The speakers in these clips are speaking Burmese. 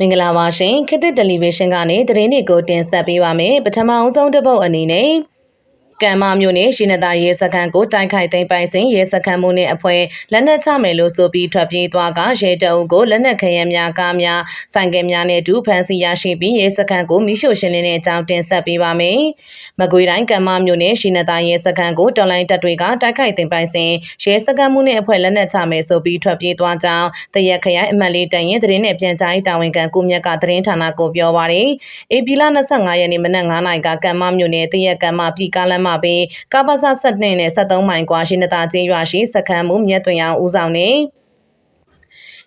မင်္ဂလာပါရှင်ခေတ်သစ်တယ်လီဗီရှင်းကနေသတင်းတွေကိုတင်ဆက်ပေးပါမယ်ပထမအဆုံးတစ်ပုတ်အနေနဲ့ ကံမမျိုးနဲ့ရှင်နတာရဲစခန်းကိုတိုက်ခိုက်သိမ်းပိုင်စဉ်ရဲစခန်းမှုနဲ့အဖွဲ့လက်နက်ချမယ်လို့ဆိုပြီးထွက်ပြေးသွားကရဲတအုပ်ကိုလက်နက်ခရမ်းများကားများဆိုင်ကယ်များနဲ့အတူဖမ်းဆီးရရှိပြီးရဲစခန်းကိုမိရှို့ရှင်းလင်းတဲ့အကြောင်းတင်ဆက်ပေးပါမယ်။မကွေတိုင်းကံမမျိုးနဲ့ရှင်နတာရဲစခန်းကိုတော်လိုင်းတပ်တွေကတိုက်ခိုက်သိမ်းပိုင်စဉ်ရဲစခန်းမှုနဲ့အဖွဲ့လက်နက်ချမယ်ဆိုပြီးထွက်ပြေးသွားကြောင်းတရက်ခရိုင်အမတ်လေးတန်ရင်သတင်းနဲ့ပြန်ကြားရေးတာဝန်ခံကိုမြတ်ကသတင်းဌာနကိုပြောပါရယ်။အေပီလာ25ရက်နေ့မနက်9:00နာရီကကံမမျိုးနဲ့တရက်ကံမပြည်ကားလမ်းမှာပဲကပ္ပစ7နဲ့73မိုင်ကွာရှိနတာကျေးရွာရှိစခန်းမှုမြတ်သွင်အောင်ဦးဆောင်နေ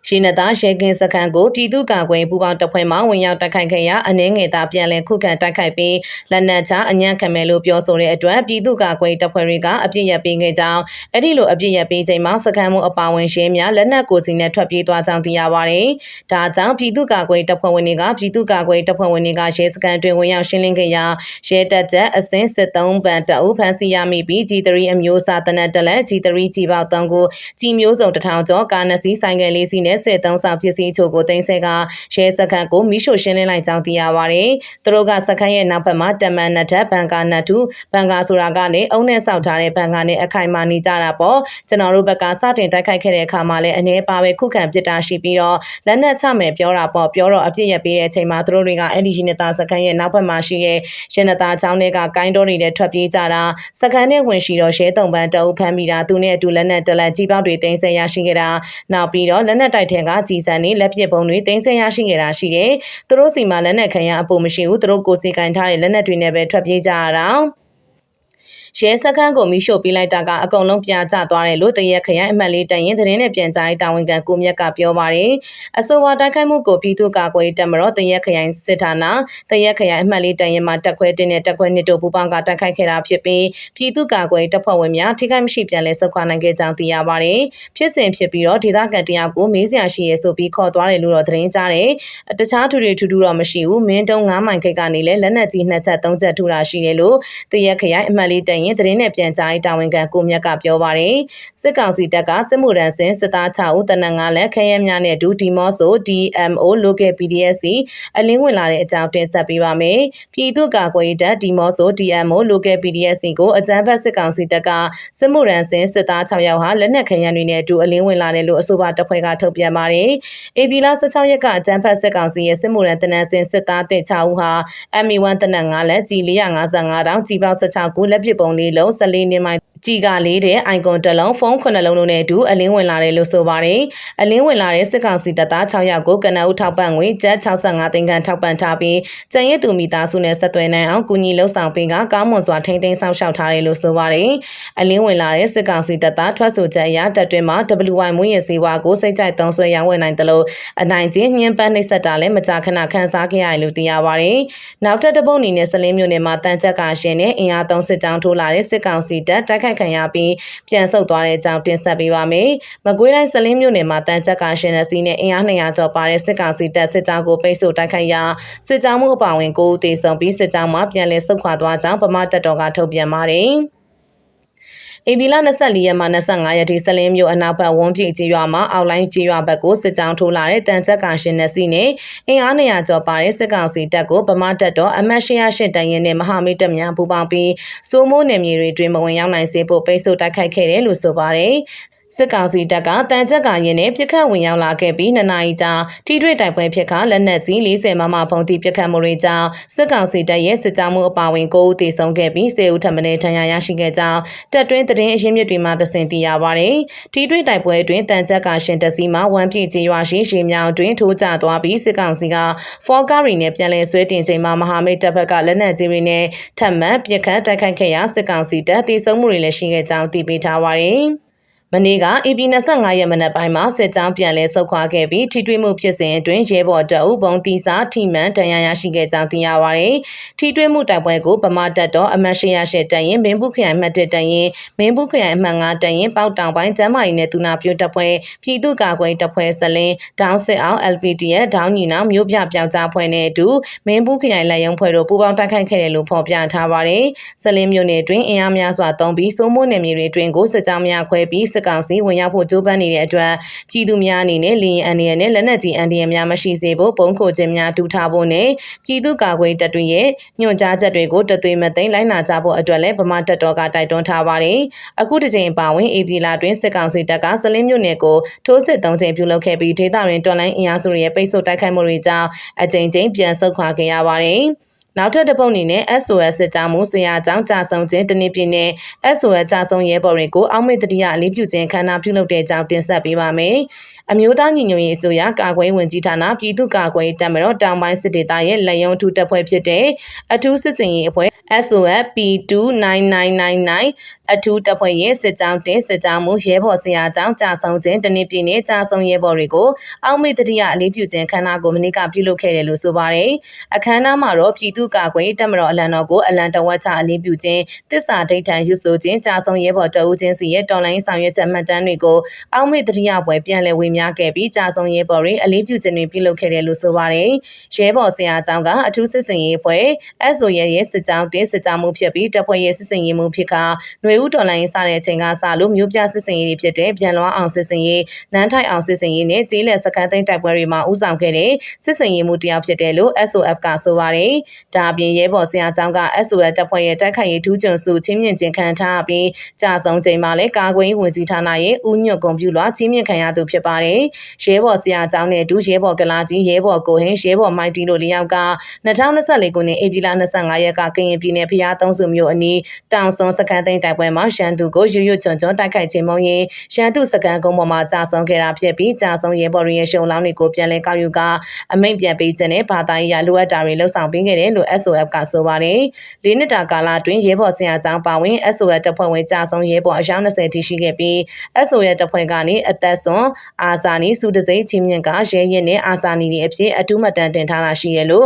ရှိနတာရှဲကင်းစခန်းကိုပြည်သူ့ကာကွယ်ပူးပေါင်းတပ်ဖွဲ့မှဝင်ရောက်တိုက်ခိုက်ခဲ့ရာအနှင်းငယ်သားပြန်လည်ခုခံတိုက်ခိုက်ပြီးလက်နက်ချအညံ့ခံမယ်လို့ပြောဆိုတဲ့အတွက်ပြည်သူ့ကာကွယ်တပ်ဖွဲ့တွေကအပြစ်ရပေးခဲ့ကြောင်းအဲ့ဒီလိုအပြစ်ရပေးချိန်မှာစခန်းမှုအပါဝင်ရှင်းများလက်နက်ကိုစီနဲ့ထွက်ပြေးသွားကြောင်းသိရပါတယ်။ဒါကြောင့်ပြည်သူ့ကာကွယ်တပ်ဖွဲ့ဝင်တွေကပြည်သူ့ကာကွယ်တပ်ဖွဲ့ဝင်တွေကရဲစခန်းတွင်ဝင်ရောက်ရှင်းလင်းခဲ့ရာရဲတပ်ချက်အစင်းစစ်သုံးပန်တအုပ်ဖမ်းဆီးရမိပြီး G3 အမျိုးအစားတနက်တလက် G3 ကြီးပေါက်3ကိုကြီးမျိုးစုံတစ်ထောင်ကျော်ကားနှစ်စီးဆိုင်ကယ်လေးစီးနဲ့စစ်သုံးဆောင်ပစ္စည်းချို့ကိုတင်ဆဲကရဲစခန်းကိုမိရှို့ရှင်းလင်းလိုက်ကြောင်းသိရပါတယ်။သူတို့ကစခန်းရဲ့နောက်ဘက်မှာတမန်နတ်ထက်ဘန်ကာနတ်တူဘန်ကာဆိုတာကလည်းအုံနဲ့ဆောက်ထားတဲ့ဘန်ကာနဲ့အခိုင်အမာနေကြတာပေါ့ကျွန်တော်တို့ဘက်ကစတင်တိုက်ခိုက်ခဲ့တဲ့အခါမှာလည်းအနေပါပဲခုခံပစ်တာရှိပြီးတော့လက်နက်ချမယ်ပြောတာပေါ့ပြောတော့အပြစ်ရပေးတဲ့အချိန်မှာသူတို့တွေကအဲ့ဒီရှင်နတာစခန်းရဲ့နောက်ဘက်မှာရှိတဲ့ရှင်နတာချောင်းတွေကကိုင်းတော်နေတဲ့ထွက်ပြေးကြတာစခန်းနဲ့ဝင်ရှိတော့ရဲတုံပန်းတအုပ်ဖမ်းပြီးတာသူနဲ့အတူလက်နက်တလက်ကြီးပေါက်တွေတင်ဆက်ရရှိခဲ့တာနောက်ပြီးတော့လက်နက်တိုက်ထဲကကြီးစံနေလက်ပစ်ပုံတွေတင်ဆက်ရရှိခဲ့တာရှိတယ်သူတို့စီမှာလက်နက်ခံရအဖို့မရှိဘူးသူတို့ကိုယ်စီကင်ထားတဲ့လက်နက်တွေနဲ့ပဲထွက်ပြေးကြရတာရဲစခန်းကိုမိရှို့ပေးလိုက်တာကအကုန်လုံးပြာကျသွားတယ်လို့တရက်ခရိုင်အမှတ်လေးတရင်သတင်းနဲ့ပြန်ကြားရေးတာဝန်ခံကိုမြတ်ကပြောပါတယ်။အဆိုပါတိုက်ခိုက်မှုကိုပြည်သူ့ကာကွယ်ရေးတပ်မတော်တရက်ခရိုင်စစ်ဌာနတရက်ခရိုင်အမှတ်လေးတရင်မှာတက်ခွဲတင်တဲ့တက်ခွဲနှစ်တို့ပူးပေါင်းကတိုက်ခိုက်ခဲ့တာဖြစ်ပြီးပြည်သူ့ကာကွယ်တပ်ဖွဲ့ဝင်များထိခိုက်မရှိပြန်လဲဆုတ်ခွာနိုင်ခဲ့ကြောင်းသိရပါတယ်။ဖြစ်စဉ်ဖြစ်ပြီးတော့ဒေသခံတယောက်ကိုမေးစရာရှိရဲဆိုပြီးခေါ်သွားတယ်လို့တော့သတင်းကြားတယ်။တခြားသူတွေထူးထူးတော့မရှိဘူး။မင်းတုံး9မိုင်ခိတ်ကနေလဲလက်နက်ကြီးနှစ်ချက်သုံးချက်ထူတာရှိတယ်လို့တရက်ခရိုင်အမှတ်လေးတရင်သတင်းနဲ့ပြန်ကြားရေးတာဝန်ခံကိုမြတ်ကပြောပါတယ်စစ်ကောင်စီတပ်ကစစ်မှုထမ်းစဉ်စစ်သား6ဦးတနက်9လက်ခရဲများနဲ့အတူဒီမော့ဆို DMO local PDSC အလင်းဝင်လာတဲ့အကြောင်းတင်ဆက်ပေးပါမယ်ပြည်သူ့ကာကွယ်ရေးတပ်ဒီမော့ဆို DMO local PDSC ကိုအကြမ်းဖက်စစ်ကောင်စီတပ်ကစစ်မှုထမ်းစဉ်စစ်သား6ယောက်ဟာလက်နက်ခရမ်းတွေနဲ့အတူအလင်းဝင်လာတယ်လို့အဆိုပါတပ်ဖွဲ့ကထုတ်ပြန်ပါတယ်။ AB လ16ရက်ကအကြမ်းဖက်စစ်ကောင်စီရဲ့စစ်မှုထမ်းတနက်စဉ်စစ်သားတင်6ဦးဟာ ME1 တနက်9လက်ကြီး455တောင်ကြီးပေါက်16ခုလက်ပစ်ပုံလေးလုံး14နှစ်မိုင်ကြီးကလေးတဲ့ icon တစ်လုံးဖုန်း9လုံးလုံးနဲ့အတူအလင်းဝင်လာတယ်လို့ဆိုပါတယ်။အလင်းဝင်လာတဲ့စစ်ကောင်စီတပ်သား6ယောက်ကိုကနအုပ်ထောက်ပံ့ငွေကျပ်65သိန်းခန့်ထောက်ပံ့ထားပြီးကျန်ရည်သူမိသားစုနဲ့ဆက်သွယ်နိုင်အောင်ကူညီလှုပ်ဆောင်ပေးကကောင်းမွန်စွာထိန်းသိမ်းဆောင်ရှောက်ထားတယ်လို့ဆိုပါတယ်။အလင်းဝင်လာတဲ့စစ်ကောင်စီတပ်သားထွက်ဆိုချက်အရတပ်တွင်မှာ WY မွေးရစေဝါကိုစိတ်ကြိုက်သုံးဆွဲရောင်းဝယ်နိုင်တယ်လို့အနိုင်ကျင်းညှဉ်းပန်းနှိပ်စက်တာလည်းမကြာခဏခန်းစားခဲ့ရတယ်လို့သိရပါတယ်။နောက်ထပ်တစ်ပုတ်အနေနဲ့စလင်းမျိုးနယ်မှာတန်ချက်ကရှင်နဲ့အင်အားသုံးစစ်ကြောင်းထိုးလာတဲ့စစ်ကောင်စီတပ်တိုက်ခိုက်ခံရပြီးပြန်ဆုတ်သွားတဲ့အကြောင်းတင်ဆက်ပေးပါမယ်။မကွေးတိုင်းစလင်းမြို့နယ်မှာတန်ချက်ကရှင်တဲ့စီးနဲ့အင်အား200ကျော်ပါတဲ့စစ်ကောင်စီတပ်စစ်ကြောင်းကိုပိတ်ဆို့တိုက်ခိုက်ရာစစ်ကြောင်းမှုအပါအဝင်9ဦးသေဆုံးပြီးစစ်ကြောင်းမှပြန်လည်ဆုတ်ခွာသွားကြောင်းဗမာတပ်တော်ကထုတ်ပြန်ပါတယ်။ ဧပြီလ24ရက်မှ25ရက်ထိစလင်းမြို့အနောက်ဘက်ဝန်းပြည့်ကျေးရွာမှာအောက်လိုင်းကျေးရွာဘက်ကိုစစ်ကြောင်းထိုးလာတဲ့တန်ချက်ကရှင်နစီနဲ့အင်အား200ကျော်ပါတဲ့စစ်ကောင်စီတပ်ကိုဗမာတပ်တော်အမတ်108တန်ရင်နဲ့မဟာမိတ်တပ်များပူးပေါင်းပြီးစိုးမိုးနယ်မြေတွေတွင်မဝင်ရောက်နိုင်စေဖို့ပိတ်ဆို့တိုက်ခိုက်ခဲ့တယ်လို့ဆိုပါတယ်။ စစ်ကောင်စီတပ်ကတန်ချက်ကရင်နဲ့ပြစ်ခတ်ဝင်ရောက်လာခဲ့ပြီးနှစ်နာရီကြာထိတွေ့တိုက်ပွဲဖြစ်ခါလက်နက်စီ40မမဖုံးတီပြစ်ခတ်မှုတွေကြောင့်စစ်ကောင်စီတပ်ရဲ့စစ်ကြောမှုအပါဝင်9ဦးသေဆုံးခဲ့ပြီး10ဦးထပ်မံဒဏ်ရာရရှိခဲ့ကြောင်းတပ်တွင်းသတင်းအရင်းမြစ်တွေမှတဆင်သိရပါတယ်။ထိတွေ့တိုက်ပွဲအတွင်းတန်ချက်ကရှင်တစီမှာဝမ်ပြည့်ကျေးရွာရှိရှေမြောင်တွင်ထိုးကျသွားပြီးစစ်ကောင်စီကဖော်ကားရီနဲ့ပြန်လည်ဆွဲတင်ချိန်မှာမဟာမိတ်တပ်ဘက်ကလက်နက်ကြီးတွေနဲ့ထပ်မံပြစ်ခတ်တိုက်ခိုက်ခဲ့ရာစစ်ကောင်စီတပ်သေဆုံးမှုတွေလည်းရှိခဲ့ကြောင်းသိပေးထားပါတယ်။ မနေ့က AP 25ရက်မနက်ပိုင်းမှာစစ်ကြောင်းပြန်လည်ဆုတ်ခွာခဲ့ပြီးထိတွေ့မှုဖြစ်စဉ်အတွင်းရဲဘော်တအုပ်ဘုံတီစာထိမှန်တန်ရာရရှိခဲ့ကြောင်းသိရပါဗျ။ထိတွေ့မှုတိုက်ပွဲကိုဗမာတပ်တော်အမတ်ရှရရှတန်ရင်မင်းဘူးခရိုင်မှတ်1တန်ရင်မင်းဘူးခရိုင်အမှတ်9တန်ရင်ပေါက်တောင်ပိုင်းကျမ်းမာရေးနဲ့သူနာပြုတပ်ဖွဲ့ပြည်သူ့ကာကွယ်တပ်ဖွဲ့စလင်းဒေါင်းစစ်အောင် LPD ရဲ့ဒေါင်းညီနောင်မျိုးပြပြောက်ကြားဖွဲ့နဲ့အတူမင်းဘူးခရိုင်လက်ရုံဖွဲ့တို့ပူးပေါင်းတိုက်ခိုက်ခဲ့တယ်လို့ဖော်ပြထားပါတယ်။စလင်းမျိုးနယ်တွင်အင်အားများစွာသုံးပြီးစိုးမိုးနယ်မြေတွေတွင်ကိုစစ်ကြောင်းများခွဲပြီးစစ်ကောင်စီဝင်ရောက်ဖို့ကြိုးပမ်းနေတဲ့အတွက်ပြည်သူများအနေနဲ့လီရင်အန်ဒီရနဲ့လက်နက်ကြီးအန်ဒီရများမရှိစေဖို့ပုံခိုခြင်းများတူထားဖို့နဲ့ပြည်သူ့ကာကွယ်တပ်တွေရဲ့ညွှန်ကြားချက်တွေကိုတသွေးမသိမ်းလိုက်နာကြဖို့အတွက်လည်းဗမာတပ်တော်ကတိုက်တွန်းထားပါတယ်။အခုတစ်ချိန်ပါဝင် AP လာတွင်စစ်ကောင်စီတပ်ကစလင်းမြို့နယ်ကိုထိုးစစ်သုံးချိန်ပြုလုပ်ခဲ့ပြီးဒေသတွင်တော်လိုင်းအင်အားစုတွေရဲ့ပိတ်ဆို့တိုက်ခိုက်မှုတွေကြောင့်အကြိမ်ကြိမ်ပြန်ဆုတ်ခွာခဲ့ရပါတယ်။ နောက်ထပ်တစ်ပုတ်အနေနဲ့ SOS စစ်ကြောင်းမှုဆရာကြောင့်ကြာဆုံးခြင်းတနည်းပြည့်နဲ့ SOS ကြာဆုံးရဲဘော်တွေကိုအောက်မေ့တတိယအလေးပြုခြင်းခန္ဓာပြုလုပ်တဲ့အကြောင်းတင်ဆက်ပေးပါမယ်။အမျိုးသားညီညွတ်ရေးအစိုးရကာကွယ်ဝင်ကြီးဌာနပြည်သူ့ကာကွယ်တပ်မတော်တောင်ပိုင်းစစ်ဒေသရဲ့လက်ရုံထူတပ်ဖွဲ့ဖြစ်တဲ့အထူးစစ်စင်ရေးအဖွဲ့ SOS P29999 အထူးတပ်ဖွဲ့ရဲ့စစ်ကြောင်းတင်စစ်ကြောင်းမှုရဲဘော်ဆရာကြောင့်ကြာဆုံးခြင်းတနည်းပြည့်နဲ့ကြာဆုံးရဲဘော်တွေကိုအောက်မေ့တတိယအလေးပြုခြင်းခန္ဓာကိုမနိကပြုလုပ်ခဲ့တယ်လို့ဆိုပါတယ်။အခမ်းအနားမှာတော့ပြည်သူ့ကာကွယ်တပ်မတော်အလံတော်ကိုအလံတော်ဝတ်ချအလေးပြုခြင်းတစ္ဆာဒိဋ္ဌံရွတ်ဆိုခြင်းကြာဆုံးရဲဘော်တအုပ်ချင်းစီရဲ့တော်လိုင်းဆောင်ရွက်ချက်မှတ်တမ်းတွေကိုအောက်မေ့တတိယပွဲပြန်လည်ဝေမျှခဲ့ပြီးကြာဆုံးရဲဘော်တွေအလေးပြုခြင်းတွေပြုလုပ်ခဲ့တယ်လို့ဆိုပါတယ်။ရဲဘော်ဆရာကြောင့်ကအထူးစစ်စင်ရေးအဖွဲ့ SO ရဲ့ရဲ့စစ်ကြောင်းတင်းစစ်ကြောင်းမှုဖြစ်ပြီးတပ်ဖွဲ့ရဲ့စစ်စင်ရေးမှုဖြစ်ကຫນွေဦးတော်လိုင်းစတဲ့အချိန်ကစလို့မြို့ပြစစ်စင်ရေးတွေဖြစ်တဲ့ပြန်လွှမ်းအောင်စစ်စင်ရေးနန်းထိုင်အောင်စစ်စင်ရေးနဲ့ကျေးလက်စခန်းသိမ်းတိုက်ပွဲတွေမှာဦးဆောင်ခဲ့တဲ့စစ်စင်ရေးမှုတယောက်ဖြစ်တယ်လို့ SOF ကဆိုပါတယ်။ဒါအပြင်ရဲဘော်ဆရာကျောင်းက SOF တပ်ဖွဲ့ရဲ့တိုက်ခိုက်ရေးထူးချွန်စုချင်းမြင့်ခြင်းခံထားပြီးကြာဆုံးချိန်မှာလည်းကာကွယ်ရေးဝန်ကြီးဌာနရဲ့ဦးညွတ်ကွန်ပျူတာချင်းမြင့်ခံရသူဖြစ်ပါတယ်။ရဲဘော်ဆရာကျောင်းနဲ့ဒူးရဲဘော်ကလာကြီးရဲဘော်ကိုဟင်းရဲဘော်မိုက်တီတို့လေးယောက်က2024ခုနှစ်ဧပြီလ25ရက်ကကရင်ပြည်နယ်ဖျားသုံးစုမြို့အနီးတောင်စွန်စကန်သိန်းတိုက်ပွဲမှာရန်သူကိုရွရွချွန်ချွန်တိုက်ခိုက်ခြင်းမုံရင်ရန်သူစကန်ကုန်းပေါ်မှာကြာဆုံးခဲ့တာဖြစ်ပြီးကြာဆုံးရဲဘော်ရဲ့ရှုံလောင်းတွေကိုပြန်လည်ကောက်ယူကအမိန့်ပြန်ပေးခြင်းနဲ့ဘာသာရေးရလိုအပ်တာတွေလှုပ်ဆောင်ပေးခဲ့တယ်လို့ SOF ကဆိုပါတယ်။လေးနှစ်တာကာလအတွင်းရဲဘော်ဆရာကျောင်းပါဝင် SOF တပ်ဖွဲ့ဝင်ကြာဆုံးရဲဘော်အယောက်20ထိရှိခဲ့ပြီး SOF တပ်ဖွဲ့ကနေအသက်ဆွန်အာဇာနီစုတစိမ့်ချင်းမြင့်ကရဲရင်နဲ့အာဇာနီတွေအဖြစ်အထူးမှတ်တမ်းတင်ထားတာရှိရလို့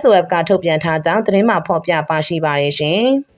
SOF ကထုတ်ပြန်ထားကြောင်းသတင်းမှဖော်ပြပါရှိပါတယ်ရှင်။